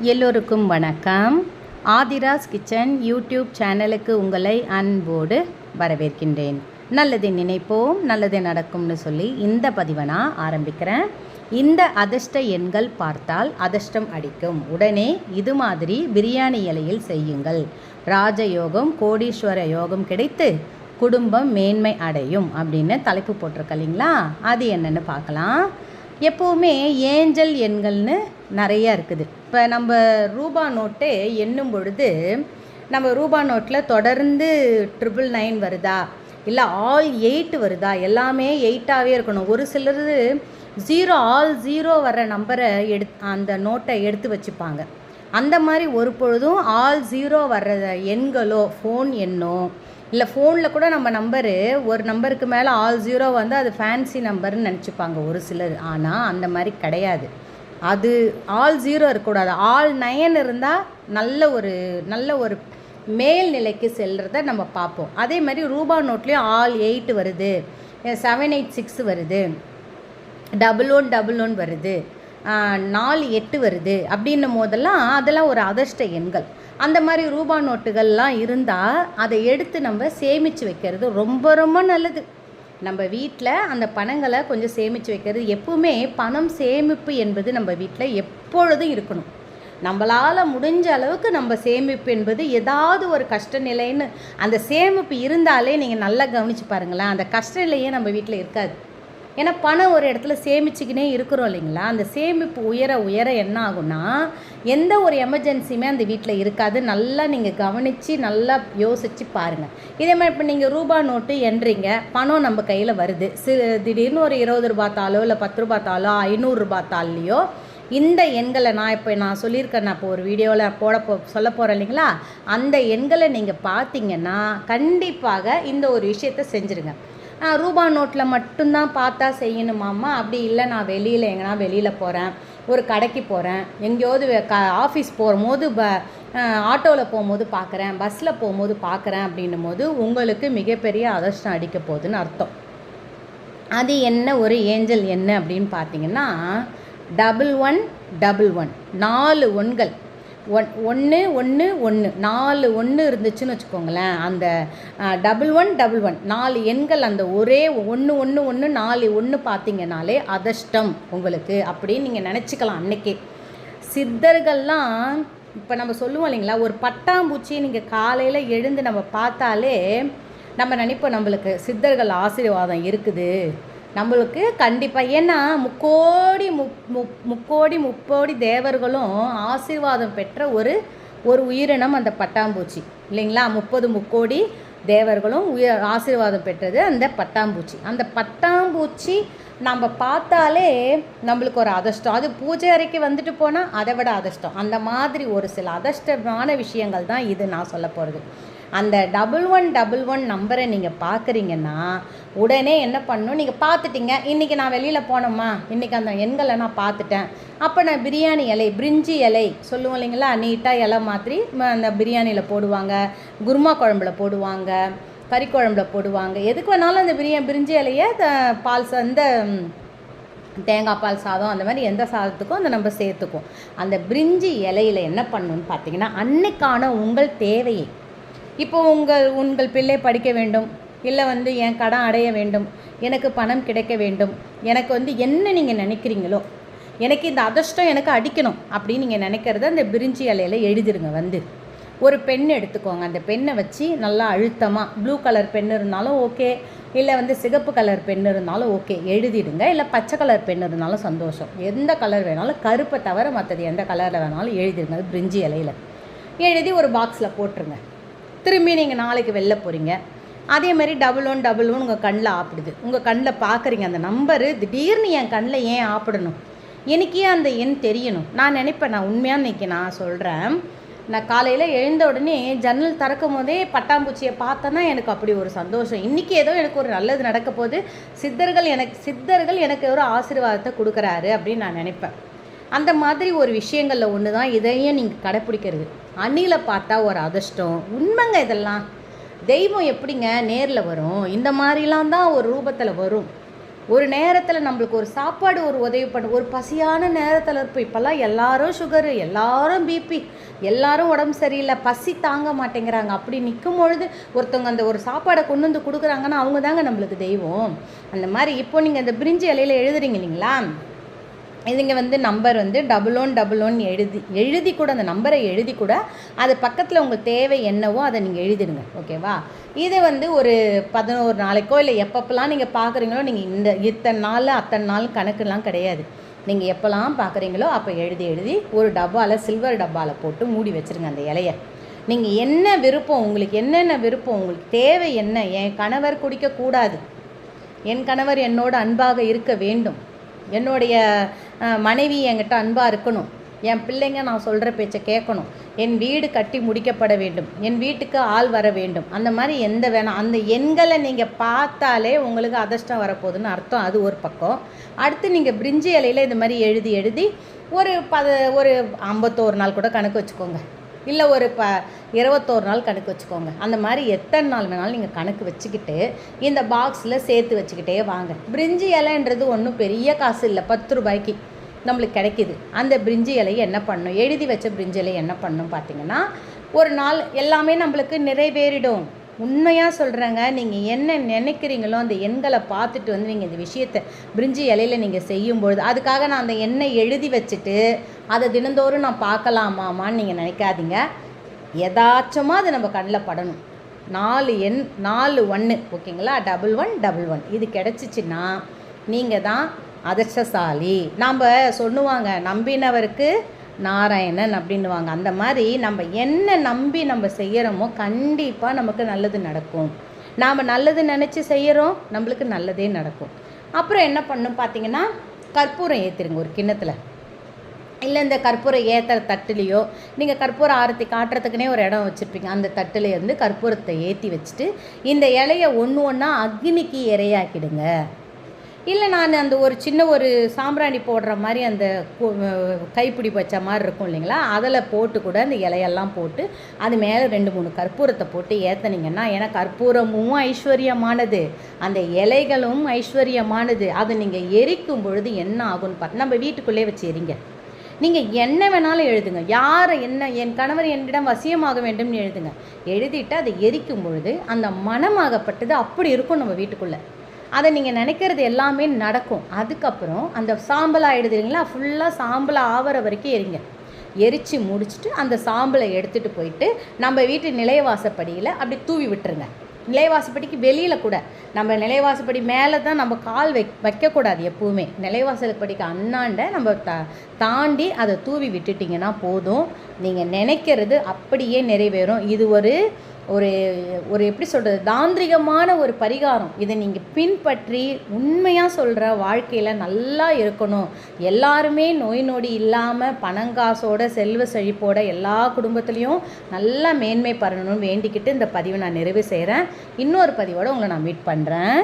எல்லோருக்கும் வணக்கம். Aadhira's kitchen YouTube சேனலுக்கு உங்களை அன்போடு வரவேற்கின்றேன். நல்லது நினைப்போம் நல்லது நடக்கும்னு சொல்லி இந்த பதிவை நான் ஆரம்பிக்கிறேன். இந்த அதிர்ஷ்ட எண்கள் பார்த்தால் அதிர்ஷ்டம் அடிக்கும். உடனே இது மாதிரி பிரியாணி இலையில் செய்யுங்கள். ராஜயோகம் கோடீஸ்வர யோகம் கிடைத்து குடும்பம் மேன்மை அடையும் அப்படின்னு தலைப்பு போட்டிருக்க இல்லைங்களா? அது என்னென்னு பார்க்கலாம். எப்போவுமே ஏஞ்சல் எண்கள்னு நிறையா இருக்குது. இப்போ நம்ம ரூபா நோட்டே எண்ணும் பொழுது நம்ம ரூபா நோட்டில் தொடர்ந்து ட்ரிபிள் நைன் வருதா? இல்லை ஆல் எயிட் வருதா? எல்லாமே எயிட்டாகவே இருக்கணும். ஒரு சிலர் ஜீரோ ஆல் ஜீரோ வர நம்பரை எடுத் அந்த நோட்டை எடுத்து வச்சுப்பாங்க. அந்த மாதிரி ஒரு பொழுதும் ஆல் ஜீரோ வர்ற எண்களோ ஃபோன் எண்ணோ இல்லை ஃபோனில் கூட நம்ம நம்பரு ஒரு நம்பருக்கு மேலே ஆல் ஜீரோ வந்து அது ஃபேன்சி நம்பர்னு நினச்சிப்பாங்க ஒரு சிலர். ஆனால் அந்த மாதிரி கிடையாது. அது ஆல் ஜீரோ இருக்கக்கூடாது. ஆல் நயன் இருந்தால் நல்ல ஒரு நல்ல ஒரு மேல்நிலைக்கு செல்கிறத நம்ம பார்ப்போம். அதே மாதிரி ரூபா நோட்லேயும் ஆல் எயிட் வருது. செவன் எயிட் சிக்ஸ் வருது. டபுள் ஒன் டபுள் ஒன் வருது. நாலு எட்டு வருது. அப்படின்னும் போதெல்லாம் அதெல்லாம் ஒரு அதிர்ஷ்ட எண்கள். அந்த மாதிரி ரூபா நோட்டுகள்லாம் இருந்தால் அதை எடுத்து நம்ம சேமித்து வைக்கிறது ரொம்ப ரொம்ப நல்லது. நம்ம வீட்டில் அந்த பணங்களை கொஞ்சம் சேமித்து வைக்கிறது எப்பவுமே பணம் சேமிப்பு என்பது நம்ம வீட்டில் எப்பொழுதும் இருக்கணும். நம்மளால் முடிஞ்ச அளவுக்கு நம்ம சேமிப்பு என்பது ஏதாவது ஒரு கஷ்ட நிலைன்னு அந்த சேமிப்பு இருந்தாலே நீங்கள் நல்லா கவனித்து பாருங்களேன். அந்த கஷ்ட நிலையே நம்ம வீட்டில் இருக்காது. ஏன்னா பணம் ஒரு இடத்துல சேமிச்சுக்கினே இருக்கிறோம் இல்லைங்களா? அந்த சேமிப்பு உயர உயர என்ன ஆகும்னா எந்த ஒரு எமர்ஜென்சியுமே அந்த வீட்டில் இருக்காது. நல்லா நீங்கள் கவனித்து நல்லா யோசித்து பாருங்கள் இதே மாதிரி இப்போ நீங்கள் ரூபா நோட்டு என்றீங்க. பணம் நம்ம கையில் வருது. சிறு திடீர்னு ஒரு இருபது ரூபா தாளோ இல்லை பத்து ரூபா தாளோ ஐநூறுரூபா தாள்லையோ இந்த எண்களை நான் இப்போ நான் சொல்லியிருக்கேன். நான் இப்போ ஒரு வீடியோவில் போட போ சொல்ல போகிறேன் இல்லைங்களா? அந்த எண்களை நீங்கள் பார்த்தீங்கன்னா கண்டிப்பாக இந்த ஒரு விஷயத்தை செஞ்சுருங்க. ரூபா நோட்டில் மட்டும்தான் பார்த்தா செய்யணுமாம்மா அப்படி இல்லை நான் வெளியில் எங்கன்னா வெளியில் போகிறேன் ஒரு கடைக்கு போகிறேன் எங்கேயாவது க ஆஃபீஸ் போகும்போது ப ஆட்டோவில் போகும்போது பார்க்குறேன். பஸ்ஸில் போகும்போது பார்க்குறேன் அப்படின்னும் போது உங்களுக்கு மிகப்பெரிய அதிர்ஷ்டம் அடிக்க போகுதுன்னு அர்த்தம். அது என்ன ஒரு ஏஞ்சல் என்ன அப்படின்னு பார்த்தீங்கன்னா டபுள் ஒன் டபுள் ஒன் நாலு ஒன்கள் ஒன் ஒன்று ஒன்று ஒன்று நாலு ஒன்று இருந்துச்சுன்னு வச்சுக்கோங்களேன். அந்த டபுள் ஒன் டபுள் ஒன் நாலு எண்கள் அந்த ஒரே ஒன்று ஒன்று ஒன்று நாலு ஒன்று பார்த்தீங்கனாலே அதிர்ஷ்டம் உங்களுக்கு அப்படின்னு நீங்கள் நினச்சிக்கலாம் அன்றைக்கே சித்தர்கள்லாம் இப்போ நம்ம சொல்லுவோம் இல்லைங்களா ஒரு பட்டாம்பூச்சி நீங்கள் காலையில் எழுந்து நம்ம பார்த்தாலே நம்ம நினைப்போம் நம்மளுக்கு சித்தர்கள் ஆசீர்வாதம் இருக்குது. நம்மளுக்கு கண்டிப்பாக ஏன்னா முக்கோடி முப் முக்கோடி முப்போடி தேவர்களும் ஆசீர்வாதம் பெற்ற ஒரு ஒரு உயிரினம் அந்த பட்டாம்பூச்சி. இல்லைங்களா? முப்பது முக்கோடி தேவர்களும் உயர் ஆசீர்வாதம் பெற்றது அந்த பட்டாம்பூச்சி. அந்த பட்டாம்பூச்சி நம்ம பார்த்தாலே நம்மளுக்கு ஒரு அதிர்ஷ்டம். அது பூஜை அறைக்கு வந்துட்டு போனால் அதை விட அதிர்ஷ்டம். அந்த மாதிரி ஒரு சில அதிர்ஷ்டமான விஷயங்கள் தான் இது நான் சொல்ல போகிறது அந்த டபுள் ஒன் டபுள் ஒன் நம்பரை நீங்கள் பார்க்குறீங்கன்னா உடனே என்ன பண்ணணும்? நீங்கள் பார்த்துட்டீங்க. இன்றைக்கி நான் வெளியில் போனோம்மா இன்றைக்கி அந்த எண்களை நான் பார்த்துட்டேன். அப்போ நான் பிரியாணி இலை பிரிஞ்சி இலை சொல்லுவோம் இல்லைங்களா? நீட்டாக இலை மாதிரி அந்த பிரியாணியில் போடுவாங்க. குருமா குழம்புல போடுவாங்க. கறி குழம்புல போடுவாங்க. எதுக்கு வேணாலும் அந்த பிரியா பிரிஞ்சி இலையை பால் அந்த தேங்காய் பால் சாதம் அந்த மாதிரி எந்த சாதத்துக்கும் அந்த நம்ம சேர்த்துக்கும். அந்த பிரிஞ்சி இலையில் என்ன பண்ணணும்னு பார்த்தீங்கன்னா அன்னைக்கான உங்கள் தேவையை இப்போ உங்கள் உங்கள் பிள்ளை படிக்க வேண்டும் இல்லை வந்து என் கடன் அடைய வேண்டும் எனக்கு பணம் கிடைக்க வேண்டும் எனக்கு வந்து என்ன நீங்கள் நினைக்கிறீங்களோ எனக்கு இந்த அதிர்ஷ்டம் எனக்கு அடிக்கணும் அப்படின்னு நீங்கள் நினைக்கிறத அந்த பிரிஞ்சி இலையில் எழுதிருங்க வந்து. ஒரு பென் எடுத்துக்கோங்க. அந்த பெண்ணை வச்சு நல்லா அழுத்தமாக ப்ளூ கலர் பென் இருந்தாலும் ஓகே இல்லை வந்து சிகப்பு கலர் பென் இருந்தாலும் ஓகே எழுதிடுங்க. இல்லை பச்சை கலர் பென் இருந்தாலும் சந்தோஷம். எந்த கலர் வேணாலும் கருப்பை தவிர மற்றது எந்த கலரில் வேணாலும் எழுதிடுங்க அது பிரிஞ்சி இலையில். எழுதி ஒரு பாக்ஸில் போட்டுருங்க. திரும்பி நீங்கள் நாளைக்கு வெளில போகிறீங்க அதே மாதிரி டபுள் ஒன் டபுள் ஒன் உங்கள் கண்ணில் ஆப்பிடுது. உங்கள் கண்ணில் பார்க்குறீங்க அந்த நம்பரு திடீர்னு என் கண்ணில் ஏன் ஆப்பிடணும்? எனக்கே அந்த எண் தெரியணும்? நான் நினைப்பேன் நான் உண்மையாக இன்றைக்கி நான் சொல்கிறேன் நான் காலையில் எழுந்த உடனே ஜன்னல் திறக்கும் போதே பட்டாம்பூச்சியை பார்த்தேன்னா எனக்கு அப்படி ஒரு சந்தோஷம். இன்றைக்கி ஏதோ எனக்கு ஒரு நல்லது நடக்க போது சித்தர்கள் எனக்கு சித்தர்கள் எனக்கு ஒரு ஆசீர்வாதத்தை கொடுக்குறாரு அப்படின்னு நான் நினைப்பேன். அந்த மாதிரி ஒரு விஷயங்களில் ஒன்று தான் இதையும் நீங்கள் கடைப்பிடிக்கிறது. அணிலை பார்த்தா ஒரு அதிர்ஷ்டம். உண்மைங்க இதெல்லாம். தெய்வம் எப்படிங்க நேரில் வரும்? இந்த மாதிரிலாம் தான் ஒரு ரூபத்தில் வரும். ஒரு நேரத்தில் நம்மளுக்கு ஒரு சாப்பாடு ஒரு உதவி பண்ண ஒரு பசியான நேரத்தில் இருப்போம் இப்போல்லாம் எல்லாரும் சுகரு எல்லாரும் பிபி எல்லாரும் உடம்பு சரியில்லை பசி தாங்க மாட்டேங்கிறாங்க. அப்படி நிற்கும் பொழுது ஒருத்தவங்க அந்த ஒரு சாப்பாடை கொண்டு வந்து கொடுக்குறாங்கன்னா அவங்க தாங்க நம்மளுக்கு தெய்வம். அந்த மாதிரி இப்போ நீங்கள் அந்த பிரிஞ்சு இலையில எழுதுறீங்க இல்லைங்களா? இதுங்க வந்து நம்பர் வந்து டபுள் ஒன் டபுள் ஒன் எழுதி எழுதி கூட அந்த நம்பரை எழுதி கூட அது பக்கத்தில் உங்களுக்கு தேவை என்னவோ அதை நீங்கள் எழுதிடுங்க. ஓகேவா இது வந்து ஒரு பதினோரு நாளைக்கோ இல்லை எப்பப்பெல்லாம் நீங்கள் பார்க்குறீங்களோ நீங்கள் இந்த இத்தனை நாள் அத்தனை நாள் கணக்குலாம் கிடையாது. நீங்கள் எப்போல்லாம் பார்க்குறீங்களோ அப்போ எழுதி எழுதி ஒரு டப்பாவில் சில்வர் டப்பாவில் போட்டு மூடி வச்சுருங்க அந்த இலையை. நீங்கள் என்ன விருப்பம் உங்களுக்கு என்னென்ன விருப்பம் உங்களுக்கு தேவை என்ன? என் கணவர் குடிக்கக்கூடாது. என் கணவர் என்னோட அன்பாக இருக்க வேண்டும். என்னுடைய மனைவி என்கிட்ட அன்பாக இருக்கணும். என் பிள்ளைங்க நான் சொல்கிற பேச்சை கேட்கணும். என் வீடு கட்டி முடிக்கப்பட வேண்டும். என் வீட்டுக்கு ஆள் வர வேண்டும். அந்த மாதிரி எந்த வேணாம். அந்த எண்களை நீங்கள் பார்த்தாலே உங்களுக்கு அதிர்ஷ்டம் வரப்போகுதுன்னு அர்த்தம். அது ஒரு பக்கம். அடுத்து நீங்கள் பிரிஞ்சி இலையில் இந்த மாதிரி எழுதி எழுதி ஒரு பத ஒரு ஐம்பத்தோரு நாள் கூட கணக்கு வச்சுக்கோங்க. இல்லை ஒரு ப இருபத்தோரு நாள் கணக்கு வச்சுக்கோங்க. அந்த மாதிரி எத்தனை நாள் வேணாலும் நீங்கள் கணக்கு வச்சுக்கிட்டு இந்த பாக்ஸில் சேர்த்து வச்சுக்கிட்டே வாங்க. பிரிஞ்சி இலைன்றது ஒன்றும் பெரிய காசு இல்லை. பத்து ரூபாய்க்கு. நம்மளுக்கு கிடைக்கிது. அந்த பிரிஞ்சி இலையை என்ன பண்ணணும் எழுதி வச்ச பிரிஞ்சி இலையை என்ன பண்ணும் பார்த்தீங்கன்னா ஒரு நாள் எல்லாமே நம்மளுக்கு நிறைவேறிடும். உண்மையாக சொல்கிறேங்க நீங்கள் என்ன நினைக்கிறீங்களோ அந்த எண்களை பார்த்துட்டு வந்து நீங்கள் இந்த விஷயத்தை பிரிஞ்சி இலையில நீங்கள் செய்யும்பொழுது அதுக்காக நான் அந்த எண்ணை எழுதி வச்சுட்டு அதை தினந்தோறும் நான் பார்க்கலாமாமான்னு நீங்கள் நினைக்காதீங்க. எதாச்சமாக அது நம்ம கண்ணில் படணும். நாலு எண் நாலு ஒன்று ஓகேங்களா? டபுள் ஒன் டபுள் ஒன் இது கிடச்சிச்சின்னா நீங்கள் தான் அதிர்ஷ்டசாலி. நாம் சொல்லுவாங்க நம்பினவருக்கு நாராயணன் அப்படின்னுவாங்க. அந்த மாதிரி நம்ம என்ன நம்பி நம்ம செய்கிறோமோ கண்டிப்பாக நமக்கு நல்லது நடக்கும். நாம் நல்லது நினச்சி செய்கிறோம் நம்மளுக்கு நல்லதே நடக்கும். அப்புறம் என்ன பண்ணும் பார்த்தீங்கன்னா கற்பூரம் ஏற்றிருங்க ஒரு கிண்ணத்தில். இல்லை இந்த கற்பூரம் ஏற்றுற தட்டுலேயோ நீங்கள் கற்பூரம் ஆரத்தி காட்டுறதுக்குனே ஒரு இடம் வச்சுருப்பீங்க. அந்த தட்டுலேருந்து கற்பூரத்தை ஏற்றி வச்சுட்டு இந்த இலையை ஒன்று ஒன்றா அக்னிக்கு இரையாக்கிடுங்க. இல்லை நான் அந்த ஒரு சின்ன ஒரு சாம்பிராணி போடுற மாதிரி அந்த கைப்பிடி வச்ச மாதிரி இருக்கும் இல்லைங்களா? அதில் போட்டு கூட அந்த இலையெல்லாம் போட்டு அது மேலே ரெண்டு மூணு கற்பூரத்தை போட்டு ஏற்றுனீங்கன்னா ஏன்னா கற்பூரமும் ஐஸ்வர்யமானது. அந்த இலைகளும் ஐஸ்வர்யமானது. அதை நீங்கள் எரிக்கும் பொழுது என்ன ஆகும்னு பார்த்து நம்ம வீட்டுக்குள்ளே வச்சு எரிங்க. நீங்கள் என்ன வேணாலும் எழுதுங்க. யாரை என்ன என் கணவர் என்னிடம் வசியமாக வேண்டும்னு எழுதுங்க. எழுதிட்டு அதை எரிக்கும் பொழுது அந்த மனமாகப்பட்டது அப்படி இருக்கும் நம்ம வீட்டுக்குள்ளே. அதை நீங்கள் நினைக்கிறது எல்லாமே நடக்கும். அதுக்கப்புறம் அந்த சாம்பல் இல்லைங்களா? ஃபுல்லாக சாம்பல் ஆவற வரைக்கும் எரிங்க. எரித்து முடிச்சுட்டு அந்த சாம்பலை எடுத்துகிட்டு போயிட்டு நம்ம வீட்டு நிலைவாசப்படியில் அப்படி தூவி விட்டுருங்க. நிலைவாசப்படிக்கு வெளியில் கூட நம்ம நிலைவாசப்படி மேலே தான் நம்ம கால் வை வைக்கக்கூடாது எப்பவுமே. நிலைவாசப்படிக்கு அண்ணாண்ட நம்ம த தாண்டி அதை தூவி விட்டுட்டிங்கன்னா போதும். நீங்கள் நினைக்கிறது அப்படியே நிறைவேறும். இது ஒரு ஒரு ஒரு எப்படி சொல்கிறது தாந்திரிகமான ஒரு பரிகாரம். இதை நீங்கள் பின்பற்றி உண்மையாக சொல்கிற வாழ்க்கையில் நல்லா இருக்கணும். எல்லாருமே நோய் நொடி இல்லாமல் பணங்காசோட செல்வ செழிப்போட எல்லா குடும்பத்துலேயும் நல்லா மேன்மை பெறணும்னு வேண்டிக்கிட்டு இந்த பதிவை நான் நிறைவு செய்கிறேன் இன்னொரு பதிவோடு உங்களை நான் மீட் பண்ணுறேன்